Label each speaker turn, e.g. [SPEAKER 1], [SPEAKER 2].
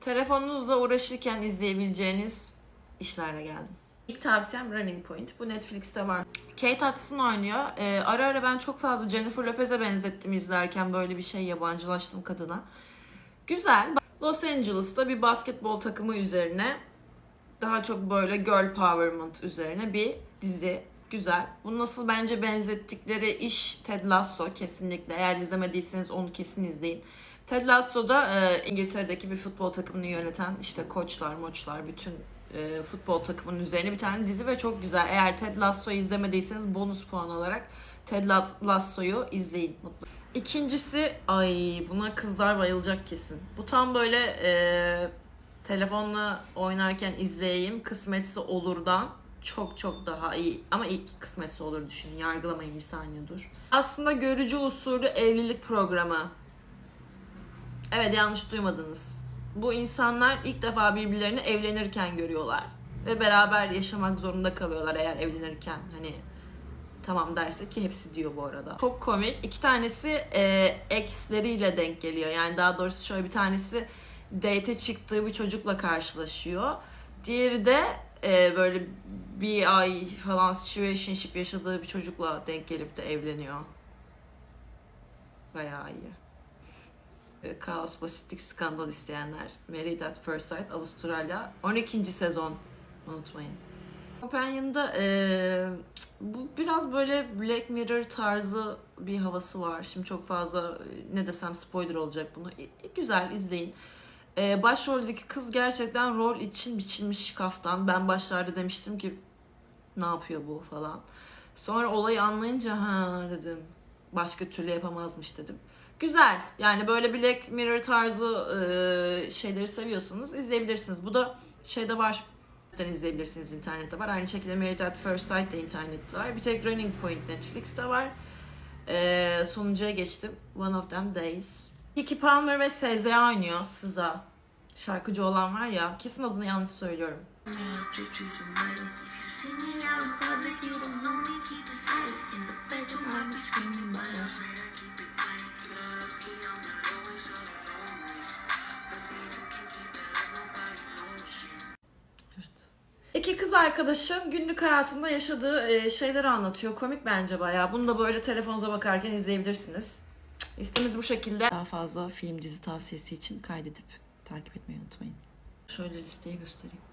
[SPEAKER 1] telefonunuzla uğraşırken izleyebileceğiniz işlerle geldim. İlk tavsiyem Running Point. Bu Netflix'te var. Kate Hudson oynuyor. Ee, ara ara ben çok fazla Jennifer Lopez'e benzettim izlerken böyle bir şey yabancılaştım kadına. Güzel. Los Angeles'ta bir basketbol takımı üzerine daha çok böyle girl empowerment üzerine bir dizi. Güzel. Bu nasıl bence benzettikleri iş Ted Lasso kesinlikle. Eğer izlemediyseniz onu kesin izleyin. Ted Lasso da e, İngiltere'deki bir futbol takımını yöneten işte koçlar, moçlar bütün e, futbol takımının üzerine bir tane dizi ve çok güzel. Eğer Ted Lasso'yu izlemediyseniz bonus puan olarak Ted Lasso'yu izleyin mutlu. İkincisi ay buna kızlar bayılacak kesin. Bu tam böyle e, telefonla oynarken izleyeyim kısmetse olurdan çok çok daha iyi. Ama ilk kısmetse olur düşünün. Yargılamayın bir saniye dur. Aslında görücü usulü evlilik programı. Evet yanlış duymadınız. Bu insanlar ilk defa birbirlerini evlenirken görüyorlar. Ve beraber yaşamak zorunda kalıyorlar eğer evlenirken. Hani tamam derse ki hepsi diyor bu arada. Çok komik. İki tanesi e, exleriyle denk geliyor. Yani daha doğrusu şöyle bir tanesi date çıktığı bir çocukla karşılaşıyor. Diğeri de e, böyle bir ay falan situationship yaşadığı bir çocukla denk gelip de evleniyor. Bayağı iyi. Kaos, basitlik, skandal isteyenler. Married at First Sight, Avustralya. 12. sezon. Unutmayın. Companion'da e, bu biraz böyle Black Mirror tarzı bir havası var. Şimdi çok fazla e, ne desem spoiler olacak bunu. E, güzel izleyin. E, başroldeki kız gerçekten rol için biçilmiş kaftan. Ben başlarda demiştim ki ne yapıyor bu falan. Sonra olayı anlayınca ha dedim başka türlü yapamazmış dedim. Güzel. Yani böyle Black Mirror tarzı e, şeyleri seviyorsanız izleyebilirsiniz. Bu da şeyde var. izleyebilirsiniz internette var. Aynı şekilde Married at First Sight de internette var. Bir tek Running Point Netflix'te var. E, sonuncuya geçtim. One of Them Days. Kiki Palmer ve SZA oynuyor. SZA. Şarkıcı olan var ya. Kesin adını yanlış söylüyorum. İki kız arkadaşım günlük hayatında yaşadığı e, şeyleri anlatıyor. Komik bence bayağı. Bunu da böyle telefonunuza bakarken izleyebilirsiniz. Listemiz bu şekilde. Daha fazla film dizi tavsiyesi için kaydedip takip etmeyi unutmayın. Şöyle listeyi göstereyim.